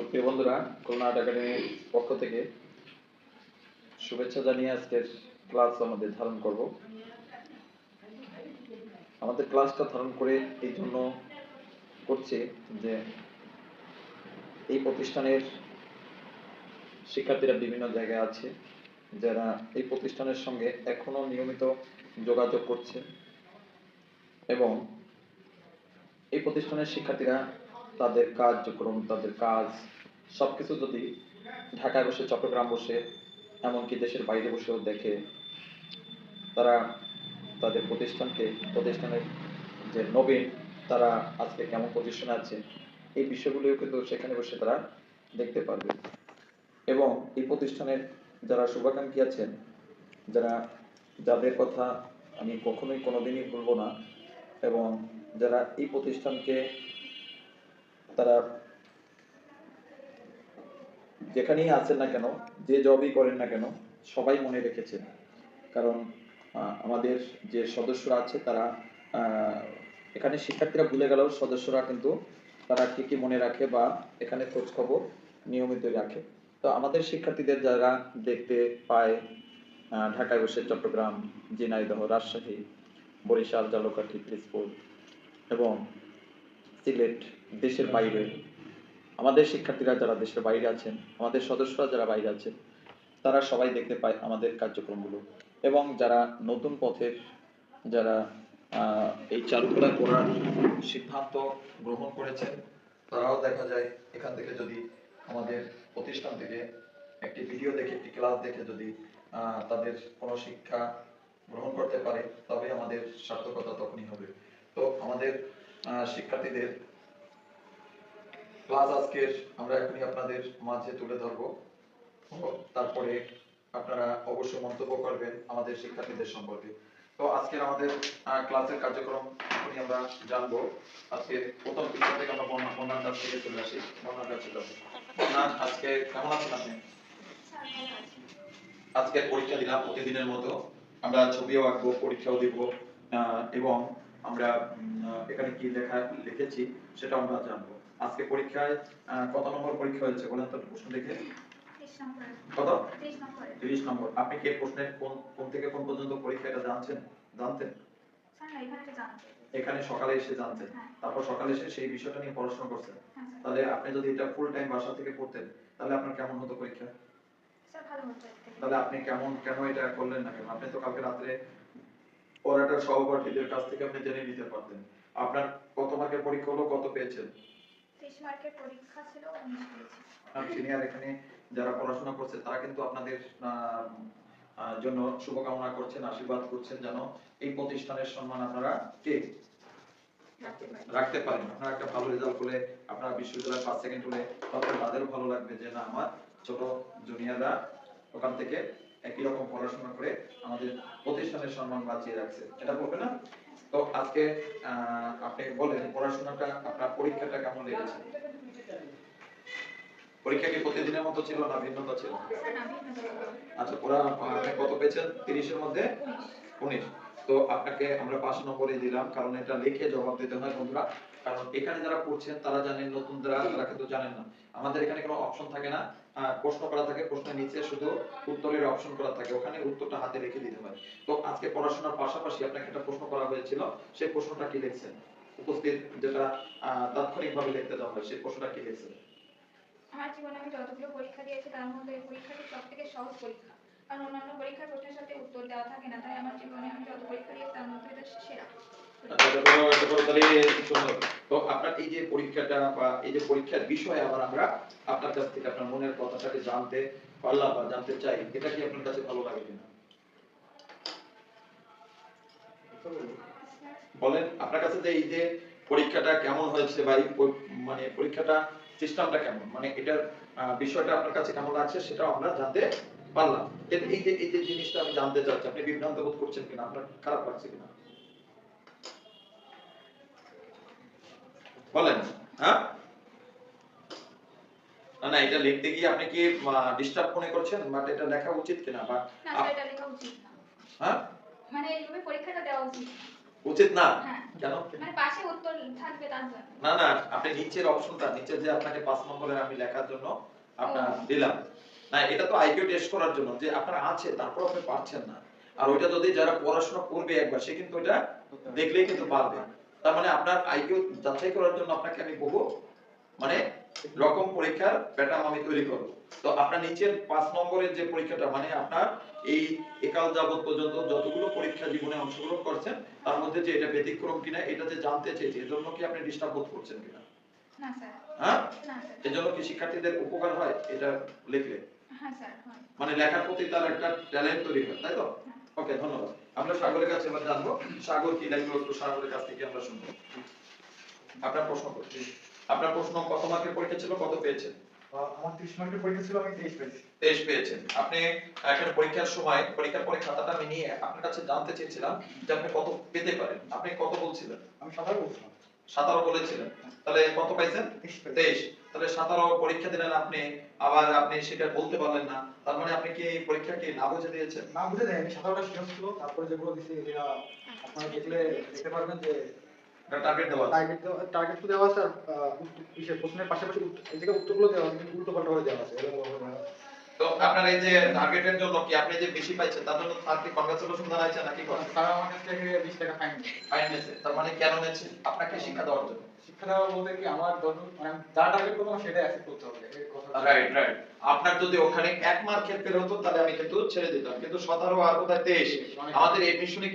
সুপ্রিয় বন্ধুরা খুলনা আর্ট একাডেমির পক্ষ থেকে শুভেচ্ছা জানিয়ে আজকের ক্লাস আমাদের ধারণ করব। আমাদের ক্লাসটা ধারণ করে এই জন্য করছে যে এই প্রতিষ্ঠানের শিক্ষার্থীরা বিভিন্ন জায়গায় আছে, যারা এই প্রতিষ্ঠানের সঙ্গে এখনও নিয়মিত যোগাযোগ করছে এবং এই প্রতিষ্ঠানের শিক্ষার্থীরা তাদের কার্যক্রম, তাদের কাজ, সবকিছু যদি ঢাকায় বসে, চট্টগ্রাম বসে, এমনকি দেশের বাইরে বসেও দেখে, তারা তাদের প্রতিষ্ঠানকে, প্রতিষ্ঠানের যে নবীন, তারা আজকে কেমন পজিশনে আছে, এই বিষয়গুলিও কিন্তু সেখানে বসে তারা দেখতে পারবে। এবং এই প্রতিষ্ঠানের যারা শুভাকাঙ্ক্ষী আছেন, যারা, যাদের কথা আমি কখনোই কোনোদিনই ভুলবো না, এবং যারা এই প্রতিষ্ঠানকে তারা যেখানেই আছেন না কেন, যে জবই করেন না কেন, সবাই মনে রেখেছেন। কারণ আমাদের যে সদস্যরা আছে তারা এখানে শিক্ষার্থীরা ভুলে গেলেও সদস্যরা কিন্তু তারা কি কি মনে রাখে বা এখানে খোঁজ খবর নিয়মিত রাখে। তো আমাদের শিক্ষার্থীদের যারা দেখতে পায় ঢাকায় বসে চট্টগ্রাম, ঝিনাইদহ, রাজশাহী, বরিশাল জালকাঠি পিরিজপুর এবং সিলেট দেশের বাইরে। আমাদের শিক্ষার্থীরা যারা দেশের বাইরে আছেন, আমাদের সদস্যরা যারা বাইরে আছেন, তারা সবাই দেখতে পায় আমাদের কার্যক্রমগুলো। এবং যারা নতুন পথের, যারা এই চারুকলা করার সিদ্ধান্ত গ্রহণ করেছেন, তারাও দেখা যায় এখান থেকে যদি আমাদের প্রতিষ্ঠান থেকে একটি ভিডিও দেখে, একটি ক্লাস দেখে যদি তাদের কোনো শিক্ষা গ্রহণ করতে পারে তবে আমাদের সার্থকতা তখনই হবে। তো আমাদের শিক্ষার্থীদের ক্লাস আজকের আমরা এখনই আপনাদের মাঝে তুলে ধরবো। তারপরে আপনারা অবশ্যই মন্তব্য করবেন আমাদের শিক্ষার্থীদের সম্পর্কে। তো আজকের আমাদের ক্লাসের কার্যক্রম এখনই আমরা জানব। আজকে প্রথম পৃষ্ঠা থেকে আমরা বন্যা বন্যার কাছ থেকে চলে আসি। বন্যার কাছে যাব আজকে কেমন আছেন আপনি? আজকে পরীক্ষা দিলাম, প্রতিদিনের মতো। আমরা ছবিও আঁকবো, পরীক্ষাও দিব এবং আমরা এখানে কি লেখা, লিখেছি সেটা আমরা জানব। আজকে পরীক্ষায় কত নম্বর পরীক্ষা হয়েছে বলেন তো প্রশ্ন দেখে কত? তিরিশ নম্বর। আপনি কি প্রশ্নের কোন কোন থেকে কোন পর্যন্ত পরীক্ষা এটা জানছেন? জানতেন? এখানে সকালে এসে জানতেন। তারপর সকালে এসে সেই বিষয়টা নিয়ে পড়াশোনা করছেন। তাহলে আপনি যদি এটা ফুল টাইম বাসা থেকে পড়তেন তাহলে আপনার কেমন হতো পরীক্ষা? তাহলে আপনি কেমন কেন এটা করলেন না কেন? আপনি তো কালকে রাত্রে পড়াটার সহপাঠীদের কাছ থেকে আপনি জেনে নিতে পারতেন। আপনার কত মার্কের পরীক্ষা হলো কত পেয়েছেন? পরীক্ষা ছিল উনিশ পেয়েছি সিনিয়র এখানে যারা পড়াশোনা করছে তারা কিন্তু আপনাদের আহ, আহ, জন্য শুভকামনা করছেন আশীর্বাদ করছেন যেন এই প্রতিষ্ঠানের সম্মান আপনারা রাখতে পারেন। আপনারা একটা ভালো রেজাল্ট করলে আপনারা বিশ্ববিদ্যালয়ে ফার্স্ট সেকেন্ড হলে তখন তাদেরও ভালো লাগবে যে না আমার ছোট জুনিয়ররা ওখান থেকে একই রকম পড়াশোনা করে আমাদের প্রতিষ্ঠানের সম্মান বাঁচিয়ে রাখছে। এটা বলবে না? তো আজকে আহ, আপনি বলেন পড়াশোনাটা আপনার পরীক্ষাটা কেমন লেগেছে? পরীক্ষা কি প্রতিদিনের মতো ছিল না ভিন্নতা ছিল? আচ্ছা ওরা আপনি কত পেয়েছেন? তিরিশের মধ্যে? উনিশ। তো আপনাকে আমরা পাঁচ নম্বরে দিলাম কারণ এটা লিখে জবাব দিতে হয় বন্ধুরা। কারণ এখানে যারা পড়ছেন তারা জানেন নতুন যারা তারা কিন্তু জানেন না। আমাদের এখানে কোনো অপশন থাকে না। প্রশ্ন করা থাকে প্রশ্নের নিচে শুধু উত্তরের অপশন করা থাকে। ওখানে উত্তরটা হাতে রেখে দিতে হয়। তো আজকে পড়াশোনার পাশাপাশি আপনাকে একটা প্রশ্ন করা হয়েছিল সেই প্রশ্নটা কি লিখছেন? উপস্থিত যেটা আহ, তাৎক্ষণিকভাবে লিখতে দেওয়া হয় সেই প্রশ্নটা কি লিখছেন? আমার জীবনে আমি যতগুলো পরীক্ষা দিয়েছি তার মধ্যে এই পরীক্ষাটি সব থেকে সহজ পরীক্ষা। কারণ অন্যান্য পরীক্ষার প্রশ্নের সাথে উত্তর দেওয়া থাকে না, তাই আমার জীবনে আমি যত পরীক্ষা দিয়েছি তার মধ্যে এটা সেরা। আচ্ছা। তো আপনার এই যে পরীক্ষাটা বা এই যে পরীক্ষার বিষয়ে আবার আমরা আপনার কাছ থেকে আপনার মনের কথাটাকে জানতে পারলাম বা জানতে চাই, এটা কি আপনার কাছে ভালো লাগে কিনা? বলেন, আপনার কাছে যে এই যে পরীক্ষাটা কেমন হয়েছে বা মানে পরীক্ষাটা, সিস্টেমটা কেমন? মানে এটার বিষয়টা আপনার কাছে কেমন লাগছে সেটা আমরা জানতে পারলাম। কিন্তু এই যে এই যে জিনিসটা আমি জানতে চাচ্ছি আপনি বিভ্রান্ত বোধ করছেন কিনা? আপনার খারাপ লাগছে কিনা? বলেন হ্যাঁ? না এটা লিখতে গিয়ে আপনি কি ডিস্টার্ব মনে করছেন? বাট এটা লেখা উচিত কিনা? বা এটা লেখা উচিত না। হ্যাঁ? মানে এইভাবে পরীক্ষাটা দেওয়া উচিত উচিত না? হ্যাঁ। কেন? মানে পাশে উত্তর থাকবে তার না না আপনি নিচের অপশনটা নিচে যে আপনাকে পাঁচ নম্বরের আমি লেখার জন্য আপনার দিলাম। না এটা তো আইকিউ টেস্ট করার জন্য যে আপনার আছে তারপর আপনি পারছেন না। আর ওইটা যদি যারা পড়াশোনা করবে একবার সে কিন্তু এটা দেখলেই কিন্তু পারবে। তার মানে আপনার আইকিউ যাচাই করার জন্য আপনাকে আমি বহু মানে রকম পরীক্ষার প্যাটার্ন আমি তৈরি করব। তো আপনার নিচের পাঁচ নম্বরের যে পরীক্ষাটা মানে আপনার এই একাল যাবত পর্যন্ত যতগুলো পরীক্ষা জীবনে অংশগ্রহণ করছেন তার মধ্যে যে এটা ব্যতিক্রম কিনা এটা যে জানতে চেয়েছি এজন্য কি আপনি ডিস্টার্ব বোধ করছেন কিনা? না স্যার। হ্যাঁ? না স্যার। এজন্য কি শিক্ষার্থীদের উপকার হয়? এটা লিখলে। হ্যাঁ হয় মানে লেখার প্রতি তার একটা ট্যালেন্ট তৈরি হয় তাই তো? ওকে ধন্যবাদ। আমরা সাগরের কাছে এবার জানব সাগর কি লাগল একটু সাগরের কাছ থেকে আমরা শুনব। আপনার প্রশ্ন করছি আপনার প্রশ্ন কত মার্কের পরীক্ষা ছিল কত পেয়েছেন? আমার ত্রিশ মার্কের পরীক্ষা ছিল আমি তেইশ পেয়েছি। তেইশ পেয়েছেন। আপনি এখানে পরীক্ষার সময় পরীক্ষার পরে খাতাটা আমি নিয়ে আপনার কাছে জানতে চেয়েছিলাম যে আপনি কত পেতে পারেন। আপনি কত বলছিলেন? আমি সাঁতার বলছিলাম। সাতারো বলেছিলেন। তাহলে কত পাইছেন? তেইশ তাহলে সাতারো পরীক্ষা দিলেন আপনি আবার আপনি সেটা বলতে পারলেন না। তার মানে আপনি কি এই পরীক্ষা কি না বুঝে দিয়েছেন? না বুঝে দেয় আমি সাঁতারটা শিখে ছিল তারপরে যেগুলো দিছি এগুলা আপনারা দেখলে দেখতে পারবেন যে টার্গেট দেওয়া। টার্গেট টার্গেট তো দেওয়া আছে আর প্রশ্নের পাশাপাশি জায়গায় উত্তরগুলো দেওয়া আছে উল্টো পাল্টা করে দেওয়া আছে তো আপনার এই যে টার্গেটের জন্য কি আপনি যে বেশি পাইছেন তার জন্য স্যার কি কনগ্রাচুলেশন জানাইছেন নাকি স্যার আমার কাছ থেকে বিশ টাকা ফাইন ফাইন নিয়েছে তার মানে কেন নিয়েছে আপনাকে শিক্ষা দেওয়ার জন্য? শিক্ষা বলতে কি আমার মানে যা টার্গেট করব সেটাই অ্যাচিভ করতে হবে। রাইট রাইট আপনার যদি ওখানে এক মার্কের পের হতো তাহলে আমি কিন্তু ছেড়ে দিতাম। কিন্তু আর কোথায় আমাদের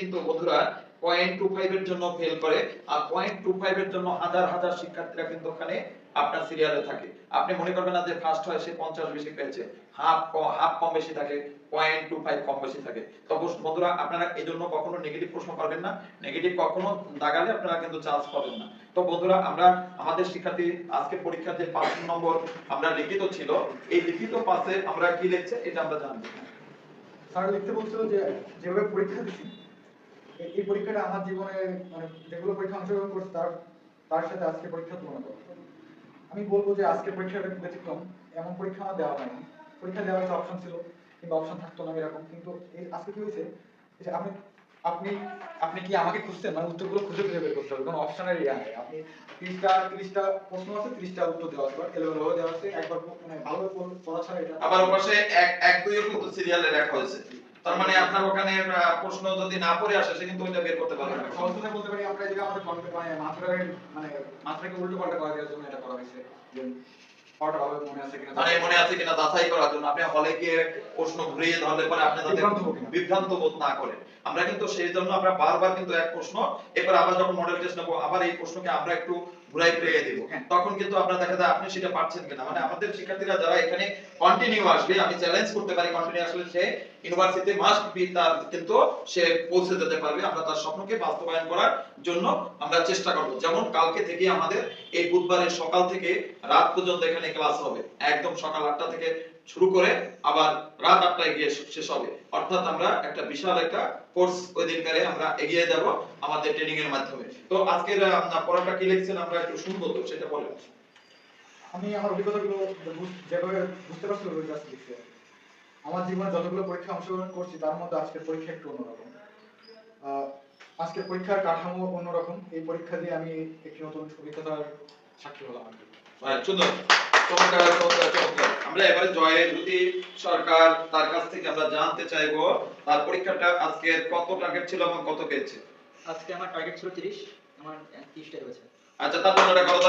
কিন্তু বন্ধুরা পয়েন্ট টু ফাইভ এর জন্য ফেল করে আর পয়েন্ট টু ফাইভ এর জন্য হাজার হাজার শিক্ষার্থীরা কিন্তু ওখানে আপনার সিরিয়ালে থাকে। আপনি মনে করবেন না যে ফার্স্ট হয় সে পঞ্চাশ বেশি পেয়েছে। হাফ হাফ কম বেশি থাকে পয়েন্ট টু ফাইভ কম বেশি থাকে। তো বন্ধুরা, আপনারা এই জন্য কখনো নেগেটিভ প্রশ্ন করবেন না। নেগেটিভ কখনো দাগালে আপনারা কিন্তু চান্স পাবেন না। তো বন্ধুরা, আমরা আমাদের শিক্ষার্থী আজকে পরীক্ষার যে পাঁচ নম্বর আমরা লিখিত ছিল, এই লিখিত পাশে আমরা কি লিখছে এটা আমরা জানব। স্যার, লিখতে বলছিল যে যেভাবে পরীক্ষা এই- এই পরীক্ষাটা আমার জীবনে মানে যেগুলো পরীক্ষা অংশগ্রহণ করছি, তার তার সাথে আজকে পরীক্ষা তুলনা করো আমি বলব যে আজকে পরীক্ষাটা একটু ব্যতিক্রম। এমন পরীক্ষা আমার দেওয়া হয়নি। পরীক্ষা দেওয়ার হয়তো অপশন ছিল, কিংবা অপশন থাকতো না এরকম। কিন্তু এই আজকে কি হয়েছে যে আপনি আপনি আপনি কি আমাকে খুঁজছেন? মানে উত্তরগুলো খুঁজে খুঁজে বের করতে হবে। কোনো অপশনের ইয়ে নেই। আপনি তিরিশটা তিরিশটা প্রশ্ন আছে, তিরিশটা উত্তর দেওয়া আছে। এলেভেল ভাবে দেওয়া আছে। একবার মানে ভালো পড়- ছাড়া এটা আবার ওপাশে এক এক কিন্তু সিরিয়ালে রাখা হয়েছে। তার মানে আপনার ওখানে প্রশ্ন যদি না পড়ে আসে সে কিন্তু ওইটা বের করতে পারবে না। সহজ কথায় বলতে পারি আমরা এদিকে আমাদের কনফি- মানে মাত্রাকে মানে মাত্রাকে উল্টো পাল্টা করা দেওয়ার জন্য এটা করা হয়েছে। মনে আছে কিনা মানে মনে আছে কিনা যাচাই করার জন্য। আপনি হলে গিয়ে প্রশ্ন ঘুরিয়ে ধরলে পরে আপনি যাতে বিভ্রান্ত বোধ না করেন। আমরা কিন্তু সেই জন্য আমরা বারবার কিন্তু এক প্রশ্ন এরপর আবার যখন মডেল টেস্ট নেব আবার এই প্রশ্নকে আমরা একটু ঘুরাই ফিরিয়ে দেব। হ্যাঁ। তখন কিন্তু আপনার দেখা যায় আপনি সেটা পারছেন কিনা। মানে আমাদের শিক্ষার্থীরা যারা এখানে কন্টিনিউ আসবে আমি চ্যালেঞ্জ করতে পারি কন্টিনিউ আসলে সে ইউনিভার্সিটি মাস্ট বি তার কিন্তু সে পৌঁছে যেতে পারবে। আমরা তার স্বপ্নকে বাস্তবায়ন করার জন্য আমরা চেষ্টা করব। যেমন কালকে থেকে আমাদের এই বুধবারের সকাল থেকে রাত পর্যন্ত এখানে ক্লাস হবে। একদম সকাল আটটা থেকে শুরু করে আবার রাত আটটায় গিয়ে শেষ হবে। অর্থাৎ আমরা একটা বিশাল একটা কোর্স ওই দিনকারে আমরা এগিয়ে যাব আমাদের ট্রেনিং এর মাধ্যমে। তো আজকের আহ, পড়াটা কি লিখছেন আমরা একটু শুনব তো সেটা বলেন আমি আমার অভিজ্ঞতাগুলো যেভাবে বুঝতে পারছি ওই কাছে লিখছি। আমার জীবনে যতগুলো পরীক্ষা অংশগ্রহণ করছি তার মধ্যে আজকের পরীক্ষা একটু অন্যরকম। আহ, আজকের পরীক্ষার কাঠামো অন্যরকম। এই পরীক্ষা দিয়ে আমি একটি নতুন অভিজ্ঞতার সাক্ষী হলাম আর কি। চমৎকার চমৎকার আমরা এবারে জয় জ্যোতি সরকার তার কাছ থেকে আমরা জানতে চাইব তার পরীক্ষাটা আজকে কত টার্গেট ছিল এবং কত পেয়েছে আজকে আমার টার্গেট ছিল 30 আমার 30টা হয়েছে আচ্ছা তার জন্য কথা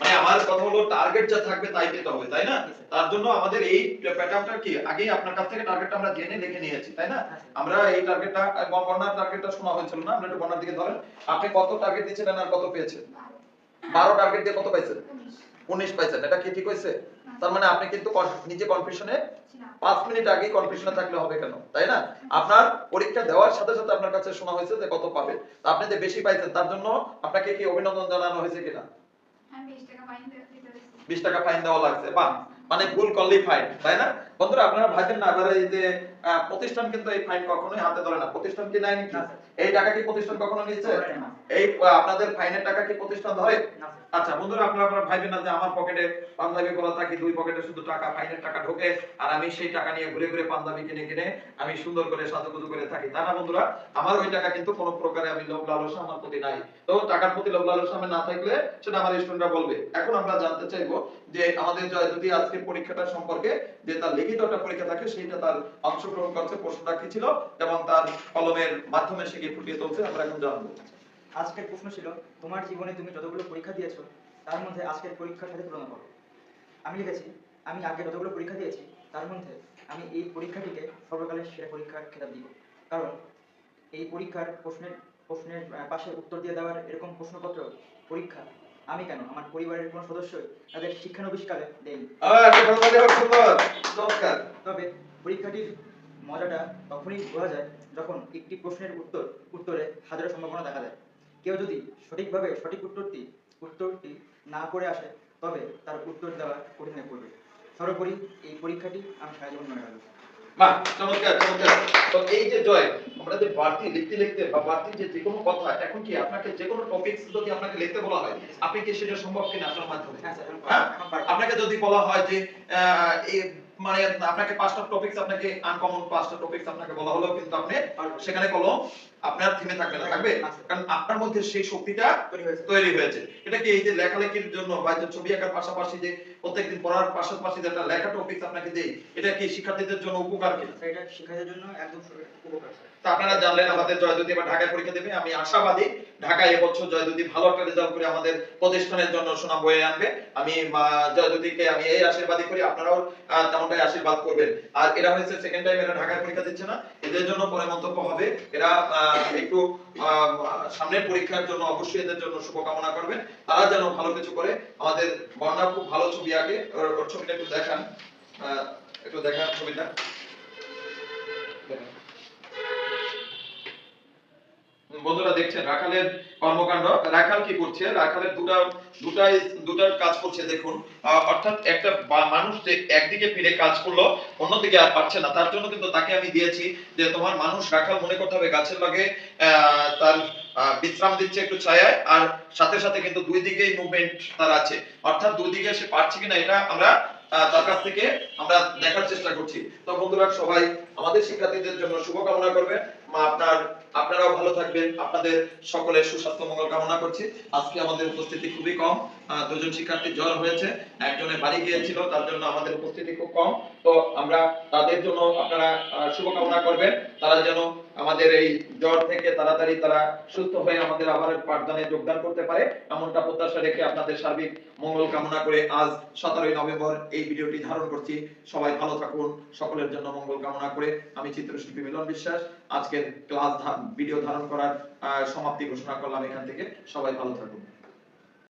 মানে আমার কথা হলো টার্গেট যা থাকবে তাই পেতে হবে তাই না? তার জন্য আমাদের এই প্যাটার্নটা কি? আগেই আপনার কাছ থেকে টার্গেটটা আমরা জেনে লিখে নিয়েছি তাই না? আমরা এই টার্গেটটা বন্যার টার্গেটটা শোনা হয়েছিল না? আমরা একটু দিকে ধরেন। আপনি কত টার্গেট দিয়েছিলেন আর কত পেয়েছেন? বারো টার্গেট দিয়ে কত পাইছেন? উনিশ পাইছেন এটা কি ঠিক হয়েছে? তার মানে আপনি কিন্তু নিজে কনফিউশনে পাঁচ মিনিট আগে কনফিউশনে থাকলে হবে কেন? তাই না? আপনার পরীক্ষা দেওয়ার সাথে সাথে আপনার কাছে শোনা হয়েছে যে কত পাবে। আপনি যে বেশি পাইছেন তার জন্য আপনাকে কি অভিনন্দন জানানো হয়েছে কিনা? বিশ টাকা ফাইন বিশ টাকা ফাইন দেওয়া লাগছে বা মানে ভুল করলেই ফাইন তাই না? বন্ধুরা আপনারা ভাবেন না এবারে এই যে প্রতিষ্ঠান কিন্তু এই ফাইন কখনোই হাতে ধরে না। প্রতিষ্ঠান কি নেয় নাকি এই টাকা কি প্রতিষ্ঠান কখনো নিয়েছে? না, এই আপনাদের ফাইনের টাকা কি প্রতিষ্ঠান ধরে? আচ্ছা বন্ধুরা আপনারা আপনারা ভাইবেন না যে আমার পকেটে পাঞ্জাবি পরা থাকি দুই পকেটে শুধু টাকা ফাইনের টাকা ঢোকে আর আমি সেই টাকা নিয়ে ঘুরে ঘুরে পাঞ্জাবি কিনে কিনে আমি সুন্দর করে সাজুগুজু করে থাকি। তা না বন্ধুরা আমার ওই টাকা কিন্তু কোনো প্রকারে আমি লোভ লালসা আমার প্রতি নাই। তো টাকার প্রতি লোভ লালসা আমার না থাকলে সেটা আমার স্টুডেন্টরা বলবে। এখন আমরা জানতে চাইব যে আমাদের যদি আজকে পরীক্ষাটা সম্পর্কে যে তার লিখিত একটা পরীক্ষা থাকে সেইটা তার অংশগ্রহণ করছে প্রশ্নটা কি ছিল এবং তার কলমের মাধ্যমে সে ফুটিয়ে তুলছে আমরা এখন জানব। আজকের প্রশ্ন ছিল তোমার জীবনে তুমি যতগুলো পরীক্ষা দিয়েছ তার মধ্যে আজকের পরীক্ষার সাথে তুলনা করো। আমি লিখেছি আমি আগে যতগুলো পরীক্ষা দিয়েছি তার মধ্যে আমি এই পরীক্ষাটিকে সর্বকালের সেরা পরীক্ষার খেতাব দিব। কারণ এই পরীক্ষার প্রশ্নের প্রশ্নের পাশে উত্তর দিয়ে দেওয়ার এরকম প্রশ্নপত্র পরীক্ষা আমি কেন? আমার পরিবারের কোনো সদস্যই তাদের শিক্ষানবিষ্কালে দেয়নি। চমৎকার তবে পরীক্ষাটির মজাটা তখনই বোঝা যায় যখন একটি প্রশ্নের উত্তর উত্তরে হাজারো সম্ভাবনা দেখা যায় কেউ যদি সঠিকভাবে সঠিক উত্তরটি উত্তরটি না করে আসে তবে তার উত্তর দেওয়া কঠিন হয়ে পড়বে। সর্বোপরি এই পরীক্ষাটি আমি সারা জীবন মনে রাখব। বাহ চমৎকার চমৎকার। তো এই যে জয় আমরা যে বাড়তি লিখতে লিখতে বা বাড়তি যে যে কোনো কথা এখন কি আপনাকে যে কোনো টপিক যদি আপনাকে লিখতে বলা হয় আপনি কি সেটা সম্ভব কিনা আপনার মাধ্যমে? হ্যাঁ হ্যাঁ? আপনাকে যদি বলা হয় যে মানে আপনাকে পাঁচটা টপিকস আপনাকে আনকমন পাঁচটা টপিকস আপনাকে বলা হলো কিন্তু আপনি। সেখানে কলম আপনার থিমে থাকবে না থাকবে আচ্ছা। কারণ আপনার মধ্যে সেই শক্তিটা তৈরি হয়েছে এটা কি এই যে লেখালেখির জন্য বা ছবি আঁকার পাশাপাশি যে প্রত্যেকদিন পড়ার পাশাপাশি একটা লেখা টপিকস আপনাকে দেই এটা কি শিক্ষার্থীদের জন্য উপকার কিনা? এটা শিক্ষার্থীদের জন্য একদম উপকার স্যার। তা আপনারা জানলেন আমাদের জয়দ্যুতি এবার ঢাকায় পরীক্ষা দেবে। আমি আশাবাদী ঢাকায় এবছর জয়দ্যুতি ভালো একটা রেজাল্ট করে আমাদের প্রতিষ্ঠানের জন্য সুনাম বয়ে আনবে। আমি আহ, জয়দ্যুতিকে আমি এই আশীর্বাদই করি আপনারাও তেমনটাই আশীর্বাদ করবেন। আর এরা হয়েছে সেকেন্ড টাইম এরা ঢাকায় পরীক্ষা দিচ্ছে না। এদের জন্য পরে মন্তব্য হবে। এরা আহ, একটু সামনের পরীক্ষার জন্য অবশ্যই এদের জন্য শুভকামনা করবেন। তারা যেন ভালো কিছু করে। আমাদের বর্ণা খুব ভালো ছবি আঁকে, ওর ছবিটা একটু দেখান। একটু দেখান ছবিটা। বন্ধুরা দেখছেন, রাখালের কর্মকাণ্ড। রাখাল কি করছে? রাখালের দুটা, দুটাই, দুটার কাজ করছে, দেখুন। অর্থাৎ একটা মানুষ যে একদিকে ফিরে কাজ করল, অন্যদিকে আর পারছে না। তার জন্য কিন্তু তাকে আমি দিয়েছি যে, তোমার মানুষ রাখাল মনে করতে হবে গাছের লগে তার বিশ্রাম দিচ্ছে একটু ছায়ায়, আর সাথে সাথে কিন্তু দুই দিকেই মুভমেন্ট তার আছে। অর্থাৎ দুই দিকে সে পারছে কিনা, এটা আমরা তার কাছ থেকে আমরা দেখার চেষ্টা করছি। তো বন্ধুরা, সবাই আমাদের শিক্ষার্থীদের জন্য শুভকামনা করবেন। মা, আপনার, আপনারাও ভালো থাকবেন। আপনাদের সকলের সুস্বাস্থ্য মঙ্গল কামনা করছি। আজকে আমাদের উপস্থিতি খুবই কম। দুজন শিক্ষার্থী জ্বর হয়েছে একজনের বাড়ি গিয়েছিল, তার জন্য আমাদের উপস্থিতি খুব কম। তো আমরা তাদের জন্য আপনারা শুভকামনা করবেন। তারা যেন আমাদের এই জ্বর থেকে তাড়াতাড়ি তারা সুস্থ হয়ে আমাদের আবার পাঠদানে যোগদান করতে পারে, এমনটা প্রত্যাশা রেখে আপনাদের সার্বিক মঙ্গল কামনা করে আজ সতেরোই নভেম্বর এই ভিডিওটি ধারণ করছি। সবাই ভালো থাকুন, সকলের জন্য মঙ্গল কামনা করে আমি চিত্রশিল্পী মিলন বিশ্বাস। আজকের ক্লাস ভিডিও ধারণ করার সমাপ্তি ঘোষণা করলাম এখান থেকে। সবাই ভালো থাকুন।